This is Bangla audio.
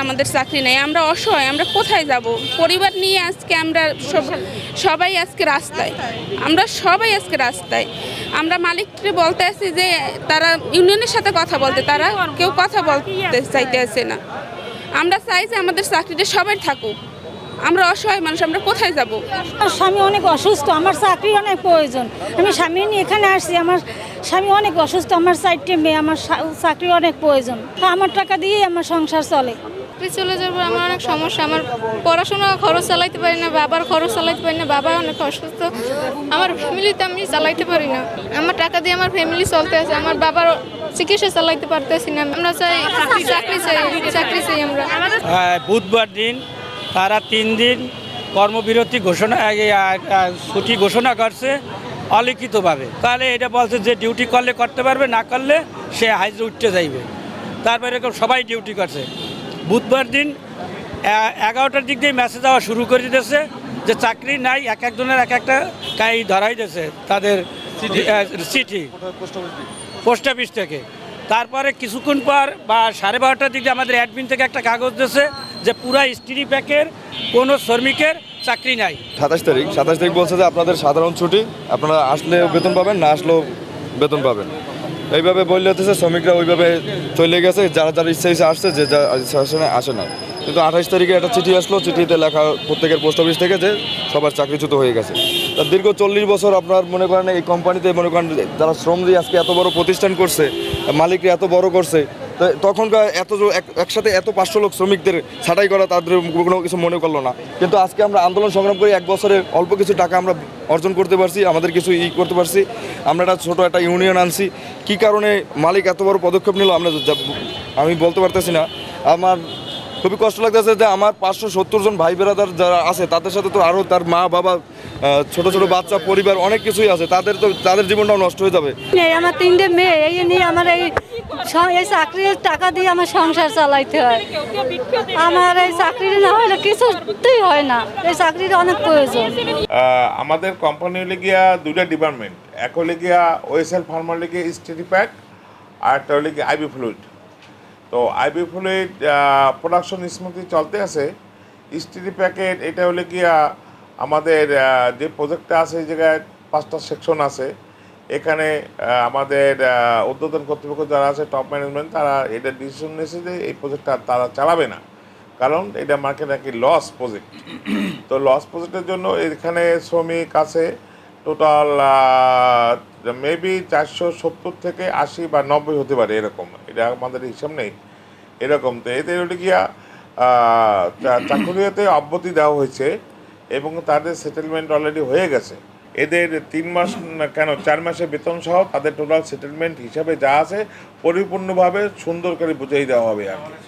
আমাদের চাকরি নেই, আমরা অসহায়, আমরা কোথায় যাব? পরিবার নিয়ে আজকে আমরা সব- সবাই আজকে রাস্তায়। আমরা সবাই আজকে রাস্তায়। আমরা মালিককে বলতে আছি যে, তারা ইউনিয়নের সাথে কথা বলতে, তারা কেউ কথা বলতে চাইতে আছে না। আমরা চাই যে আমাদের চাকরিটা সবাই থাকুক। আমরা অসহায় মানুষ আমরা কোথায় যাব? আমার স্বামী অনেক অসুস্থ আমার চাকরি অনেক প্রয়োজন। আমি স্বামী নিয়ে এখানে আসছি আমার স্বামী অনেক অসুস্থ আমার চারটে মেয়ে আমার চাকরি অনেক প্রয়োজন। তা আমার টাকা দিয়েই আমার সংসার চলে। চলে যাব আমার অনেক সমস্যা আমার পড়াশোনা খরচ চালাইতে পারি না বাবার খরচ চালাইতে পারি না বাবা অনেক অসুস্থ। আমার ফ্যামিলিতে আমি চালাইতে পারি না। আমার টাকা দিয়ে আমার ফ্যামিলি চলতে আছে আমার বাবার চিকিৎসা চালাইতে পারতেছি না। আমরা চাই চাকরি চাই চাকরি চাই আমরা। বুধবার দিন তারা তিন দিন কর্মবিরতি ঘোষণা ছুটি ঘোষণা করছে অলিখিতভাবে। তাহলে এটা বলছে যে ডিউটি করলে করতে পারবে না করলে সে হাইজে উঠতে যাইবে। তারপরে এরকম সবাই ডিউটি করছে। বুধবার দিন এগারোটার দিক দিয়ে মেসেজ দেওয়া শুরু করে দিতেছে যে চাকরি নাই এক একজনের এক একটা কাই ধরাই দিয়েছে তাদের চিঠি পোস্ট অফিস থেকে। তারপরে কিছুক্ষণ পর বা সাড়ে বারোটার দিকে আমাদের অ্যাডমিন থেকে একটা কাগজ দিয়েছে যে পুরা স্ত্রী প্যাকের কোনো শ্রমিকের চাকরি নাই। সাতাশ তারিখ সাতাশ তারিখ বলছে যে আপনাদের সাধারণ ছুটি, আপনারা আসলে বেতন পাবেন, না আসলেও বেতন পাবেন। এইভাবে বললে হচ্ছে শ্রমিকরা ওইভাবে চলে গেছে, যারা যারা ইচ্ছা ইচ্ছা আসছে, যে যা আসে না কিন্তু আঠাশ তারিখে একটা চিঠি আসলো, চিঠিতে লেখা প্রত্যেকের পোস্ট অফিস থেকে যে সবার চাকরিচ্যুত হয়ে গেছে। তা দীর্ঘ চল্লিশ বছর আপনার মনে করেন এই কোম্পানিতে, মনে করেন যারা শ্রম দিয়ে আজকে এত বড় প্রতিষ্ঠান করছে, মালিকরা এত বড় করছে তো তখনকার এত একসাথে এত পাঁচশো লোক শ্রমিকদের ছাটাই করা তাদের কোনো কিছু মনে করল না। কিন্তু আজকে আমরা আন্দোলন সংগ্রাম করে এক বছরে অল্প কিছু টাকা আমরা অর্জন করতে পারছি, আমাদের কিছু ই করতে পারছি। আমরা একটা ছোটো একটা ইউনিয়ন আনছি। কি কারণে মালিক এত বড় পদক্ষেপ নিল আমরা আমি বলতে পারতেছি না। আমার খুবই কষ্ট লাগতেছে যে আমার পাঁচশো সত্তর জন ভাই বেরাদার যারা আছে তাদের সাথে তো আরও তার মা বাবা ছোট ছোট বাচ্চা পরিবার অনেক কিছুই আছে। তাদের তো তাদের জীবনটাও নষ্ট হয়ে যাবে। আমার তিনটে মেয়ে এই নিয়ে আমার এই এই চাকরির টাকা দিয়ে আমার সংসার চালাইতে হয়। আমার এই চাকরি না হলে কিছুতেই হয় না। এই চাকরির অনেক প্রয়োজন। আমাদের কোম্পানি হলে গিয়া দুইটা ডিপার্টমেন্ট এক হলে গিয়া ওয়েসেল ফার্মার লেগে স্টেডি প্যাক আর একটা হলে গিয়ে আইবি ফ্লুইড তো আইবি ফ্লুইড প্রোডাকশন স্মুথলি চলতে আছে। স্টেডি প্যাকেট এটা হলে গিয়া আমাদের যে প্রজেক্টটা আছে, এই জায়গায় পাঁচটা সেকশন আছে। এখানে আমাদের উদ্বোধন কর্তৃপক্ষ যারা আছে টপ ম্যানেজমেন্ট তারা এটা ডিসিশন নিয়েছে যে এই প্রজেক্টটা তারা চালাবে না। কারণ এটা মার্কেট একটি লস প্রজেক্ট তো লস প্রজেক্টের জন্য এখানে শ্রমিক আছে টোটাল মেবি চারশো সত্তর থেকে আশি বা নব্বই হতে পারে এরকম। এটা আমাদের হিসাব নেই। এরকম। তো এতে হলে গিয়া চাকুরিয়াতে অব্যতি দেওয়া হয়েছে এবং তাদের সেটেলমেন্ট অলরেডি হয়ে গেছে। এদের তিন মাস কেন, চার মাসের বেতন সহ তাদের টোটাল সেটেলমেন্ট হিসাবে যা আছে পরিপূর্ণভাবে সুন্দর করে বুঝিয়ে দেওয়া হবে আর কি।